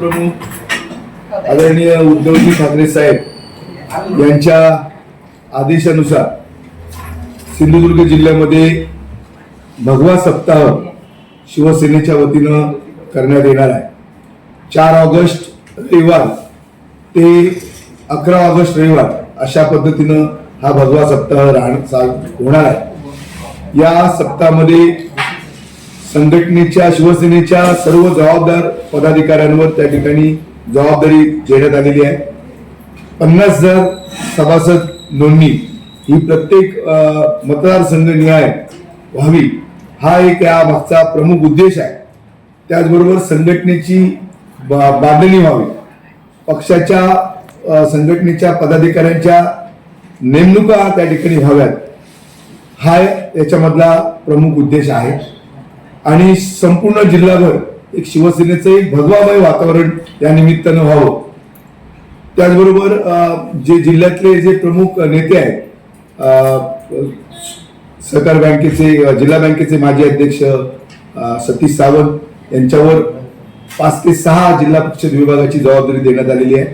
प्रमुख आदरणीय उद्धवजी ठाकरे साहेब यांच्या आदेशानुसार सिंधुदुर्ग जिल्ह्यामध्ये भगवा सप्ताह शिवसेनेच्या वतीनं करण्यात येणार आहे. चार ऑगस्ट रविवार ते अकरा ऑगस्ट रविवार अशा पद्धतीनं हा भगवा सप्ताह राहण होणार आहे. या सप्ताहामध्ये संघटनेच्या शिवसेनेच्या सर्व जबाबदार पदाधिकाऱ्यांवर त्या ठिकाणी जबाबदारी देण्यात आलेली आहे. पन्नास हजार सभासद नोंदणी ही प्रत्येक अ, मतदारसंघ व्हावी हा एक या मागचा प्रमुख उद्देश आहे. त्याचबरोबर संघटनेची बा- बांधणी व्हावी. पक्षाच्या संघटनेच्या पदाधिकाऱ्यांच्या नेमणुका त्या ठिकाणी व्हाव्यात. हा याच्यामधला प्रमुख उद्देश आहे. आणि संपूर्ण जिल्हाभर एक शिवसेनेचं एक भगवामय वातावरण या निमित्तानं व्हावं. त्याचबरोबर जे जिल्ह्यातले जे प्रमुख नेते आहेत सहकार बँकेचे जिल्हा बँकेचे माजी अध्यक्ष सतीश सावंत यांच्यावर पाच ते सहा जिल्हा परिषद विभागाची जबाबदारी देण्यात आलेली आहे.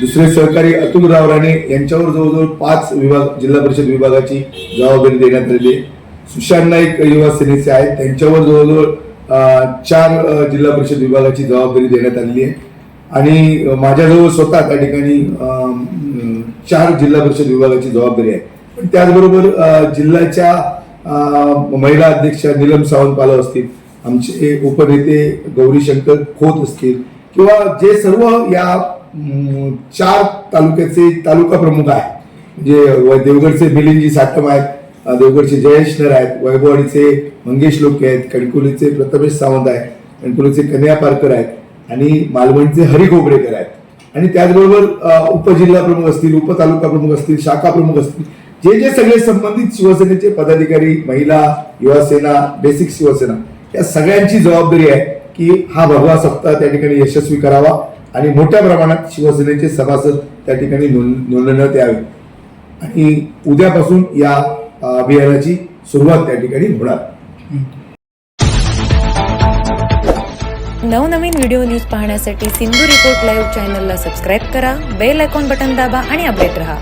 दुसरे सहकारी अतुल राव राणे यांच्यावर जवळजवळ पाच विभाग जिल्हा परिषद विभागाची जबाबदारी देण्यात आलेली आहे. सुशांत नाईक युवा सेनेचे आहेत. त्यांच्यावर जवळजवळ चार जिल्हा परिषद विभागाची जबाबदारी देण्यात आलेली आहे. आणि माझ्याजवळ स्वतः त्या ठिकाणी चार जिल्हा परिषद विभागाची जबाबदारी आहे. पण त्याचबरोबर जिल्ह्याच्या महिला अध्यक्षा नीलम सावंत पालव असतील आमचे उपनेते गौरीशंकर खोत असतील किंवा जे सर्व या चार तालुक्याचे तालुका प्रमुख आहेत. जे व- देवगडचे मिलिंदजी साटम आहेत देवगडचे जयेश नर आहेत वैभववाडीचे मंगेश लोके आहेत कणकुलीचे प्रथमेश सावंत आहेत कणकुलीचे कन्या पारकर आहेत आणि मालवणचे हरी खोबरेकर आहेत. आणि त्याचबरोबर उपजिल्हा प्रमुख असतील उपतालुका प्रमुख असतील शाखा प्रमुख असतील जे जे सगळे संबंधित शिवसेनेचे पदाधिकारी महिला युवासेना बेसिक शिवसेना या सगळ्यांची जबाबदारी आहे की हा भगवा सप्ताह त्या ठिकाणी यशस्वी करावा आणि मोठ्या प्रमाणात शिवसेनेचे सभासद त्या ठिकाणी नोंद नोंदवण्यात यावे. आणि उद्यापासून या अभियानाची सुरुवात त्या ठिकाणी होणार. नवनवीन व्हिडिओ न्यूज पाहण्यासाठी सिंधू रिपोर्ट लाईव्ह चॅनलला सबस्क्राईब करा बेल आयकॉन बटन दाबा आणि अपडेट रहा.